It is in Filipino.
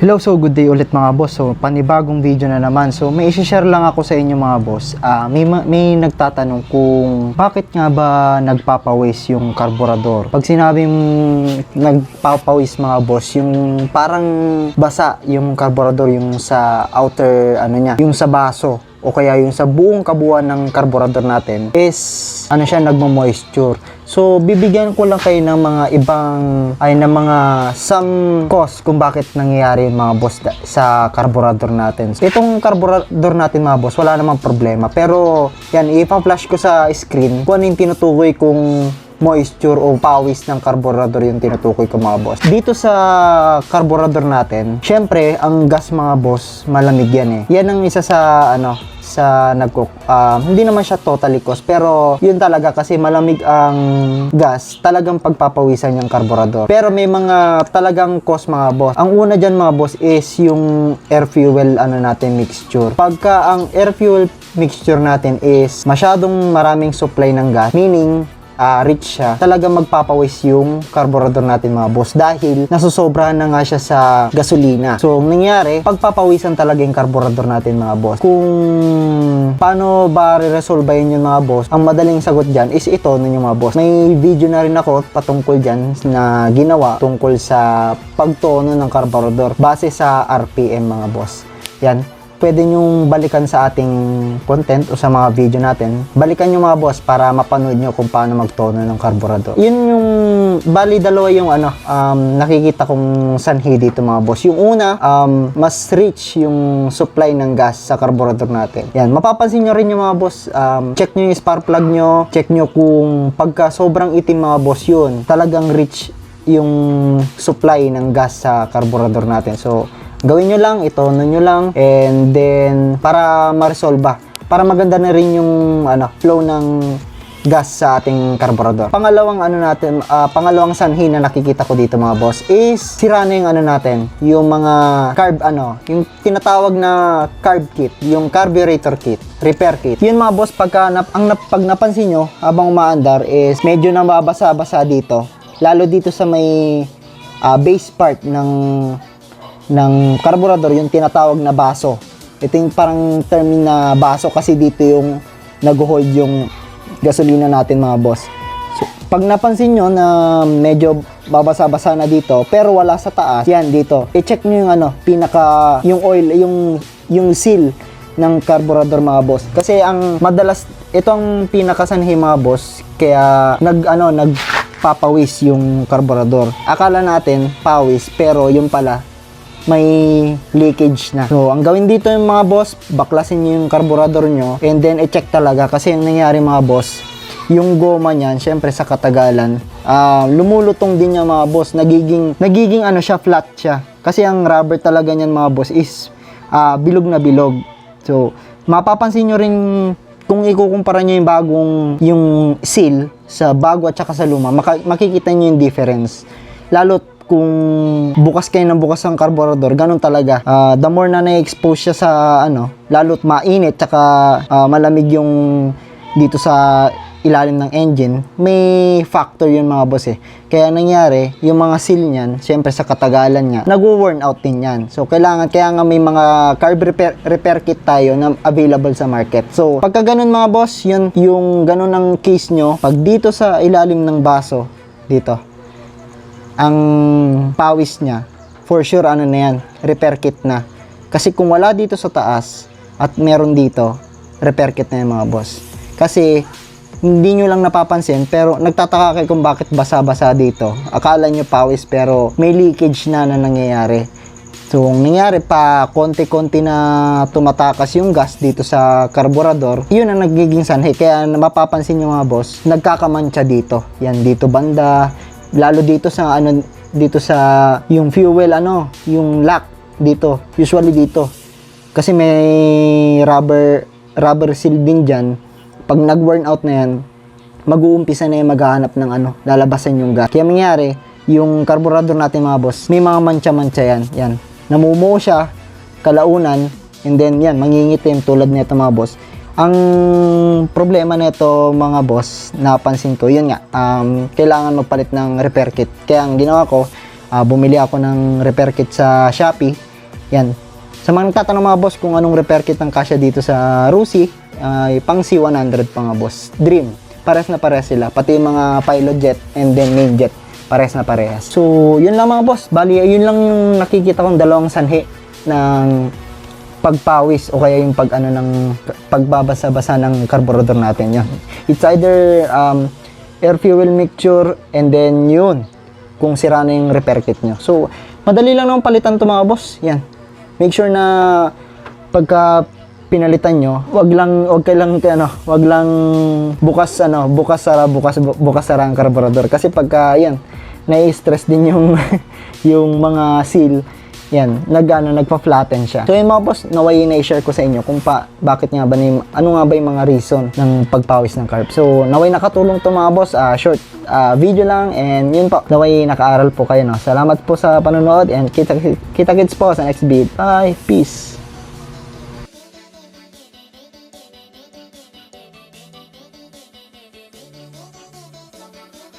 Hello, so good day ulit mga boss. So, panibagong video na naman. So, may isi-share lang ako sa inyo mga boss. Ah, may, ma- may nagtatanong kung bakit nga ba nagpapawis yung karburador. Pag sinabing nagpapawis mga boss, yung parang basa yung karburador, yung sa outer, ano niya, yung sa baso o kaya yung sa buong kabuuan ng karburador natin is ano siya nagmo-moisture. So bibigyan ko lang kayo ng mga ibang ay ng mga some cause kung bakit nangyayari yung mga boss da- sa karburador natin. So, itong karburador natin mga boss wala namang problema pero yan ipa-flash ko sa screen kung ano yung tinutukoy kung moisture o pawis ng karburador yung tinutukoy ko mga boss. Dito sa karburador natin, syempre, ang gas mga boss, malamig yan eh. Yan ang isa sa, ano, sa nagcook. Um, hindi naman siya totally cost, pero yun talaga kasi malamig ang gas, talagang pagpapawisan yung karburador. Pero may mga talagang cost mga boss. Ang una dyan mga boss is yung air fuel ano natin mixture. Pagka ang air fuel mixture natin is masyadong maraming supply ng gas, meaning ah, rich siya, talaga magpapawis yung carburetor natin mga boss dahil nasusobrahan na nga siya sa gasolina. So, ang nangyari, pagpapawisan talaga yung carburetor natin mga boss. Kung paano ba re-resolve yun yung mga boss, ang madaling sagot dyan is ito nun yung mga boss. May video na rin ako patungkol dyan na ginawa tungkol sa pagtono ng carburetor base sa RPM mga boss. Yan, pwede nyong balikan sa ating content o sa mga video natin. Balikan nyo mga boss para mapanood nyo kung paano magtono ng karburador. Yun yung, bali dalawa yung ano, um, nakikita kong sanhi dito mga boss. Yung una, um, mas rich yung supply ng gas sa karburador natin. Yan, mapapansin nyo rin yung mga boss, um, check nyo yung spark plug nyo, check nyo kung pagka sobrang itim mga boss yun, talagang rich yung supply ng gas sa karburador natin. So, gawin nyo lang, itono nyo lang, and then, para ma-resolve ba, para maganda na rin yung ano, flow ng gas sa ating karburador. Pangalawang ano natin, ah, pangalawang sanhi na nakikita ko dito mga boss is sira na yung ano natin, yung mga carb ano, yung tinatawag na carb kit, yung carburetor kit, repair kit. Yun mga boss, pagka nap, ang nap, pag napansin nyo habang umaandar is medyo nababasa-basa dito. Lalo dito sa may ah, base part ng ng carburetor, yung tinatawag na baso. Ito yung parang term na baso kasi dito yung nag-hold yung gasolina natin mga boss. So, pag napansin nyo na medyo babasa-basa na dito, pero wala sa taas, yan dito. I-check nyo yung ano, pinaka, yung oil, yung, yung seal ng carburetor mga boss. Kasi ang madalas, itong pinakasanhi mga boss, kaya nag, ano, nagpapawis yung carburetor. Akala natin pawis, pero yung pala, may leakage na. So, ang gawin dito yung mga boss, baklasin nyo yung carburetor nyo and then i-check talaga kasi yung nangyari mga boss, yung goma niyan, syempre sa katagalan, ah, lumulutong din yung mga boss, nagiging, nagiging ano siya, flat siya. Kasi ang rubber talaga niyan mga boss is ah, bilog na bilog. So, mapapansin nyo rin kung ikukumpara nyo yung bagong, yung seal sa bago at saka sa luma, maka- makikita nyo yung difference. Lalo kung bukas kayo ng bukas ang carburetor, ganun talaga. Ah, the more na na-expose siya sa ano, lalo't mainit tsaka ah, malamig yung dito sa ilalim ng engine, may factor yun mga boss eh. Kaya nangyari, yung mga seal niyan, syempre sa katagalan niya, nag-worn out din yan. So, kailangan, kaya nga may mga carb repair, repair kit tayo na available sa market. So, pagka ganun mga boss, yun, yung ganun ang case nyo, pag dito sa ilalim ng baso, dito, ang pawis niya, for sure ano na yan, repair kit na. Kasi kung wala dito sa taas at meron dito, repair kit na yung mga boss. Kasi hindi nyo lang napapansin pero nagtataka kayo kung bakit basa-basa dito. Akala nyo pawis pero may leakage na na nangyayari. So, ang nangyari pa, konti-konti na tumatakas yung gas dito sa karburador, yun ang nagiging sanhi. Kaya mapapansin nyo mga boss, nagkakamantsa dito. Yan, dito banda, lalo dito sa ano dito sa yung fuel ano yung lock dito usually dito. Kasi may rubber rubber seal din dyan. Pag nag worn out na yan mag-uumpisa na yung maghahanap ng ano lalabasan yung gas. Kaya mangyari yung carburetor natin mga boss may mga mancha-mancha yan yan. Namumuo siya kalaunan and then yan mangingitim tulad nito mga boss ang problema nito mga boss, napansin ko, yun nga, um, kailangan magpalit ng repair kit. Kaya ang ginawa ko, ah, bumili ako ng repair kit sa Shopee Yan. Sa mga nagtatanong mga boss kung anong repair kit ng kasya dito sa Rusi, ay pang C100 pa nga boss. Dream. Pares na pares sila. Pati mga pilot jet and then main jet. Pares na parehas. So, yun lang mga boss. Bali, yun lang nakikita kong dalawang sanhi ng pagpawis o kaya yung pag ano ng pagbabasa-basa ng carburetor natin yun. It's either um, air fuel mixture and then yun kung sira na yung repair kit nyo. So, madali lang naman palitan to mga boss. Yan. Make sure na pagka pinalitan nyo, wag lang wag kay lang ano, wag lang bukas ano, bukas sara, bukas bu- bukas sara ang carburetor kasi pagka yan, nai-stress din yung yung mga seal yan, nag, ano, nagpa-flatten siya. So yun mga boss, naway na-share ko sa inyo kung pa, bakit nga ba, ni, ano nga ba yung mga reason ng pagpawis ng carb. So naway nakatulong to mga boss, ah, short ah, video lang and yun po, naway nakaaral po kayo. No? Salamat po sa panonood and kita, kita kits po sa next video. Bye, peace!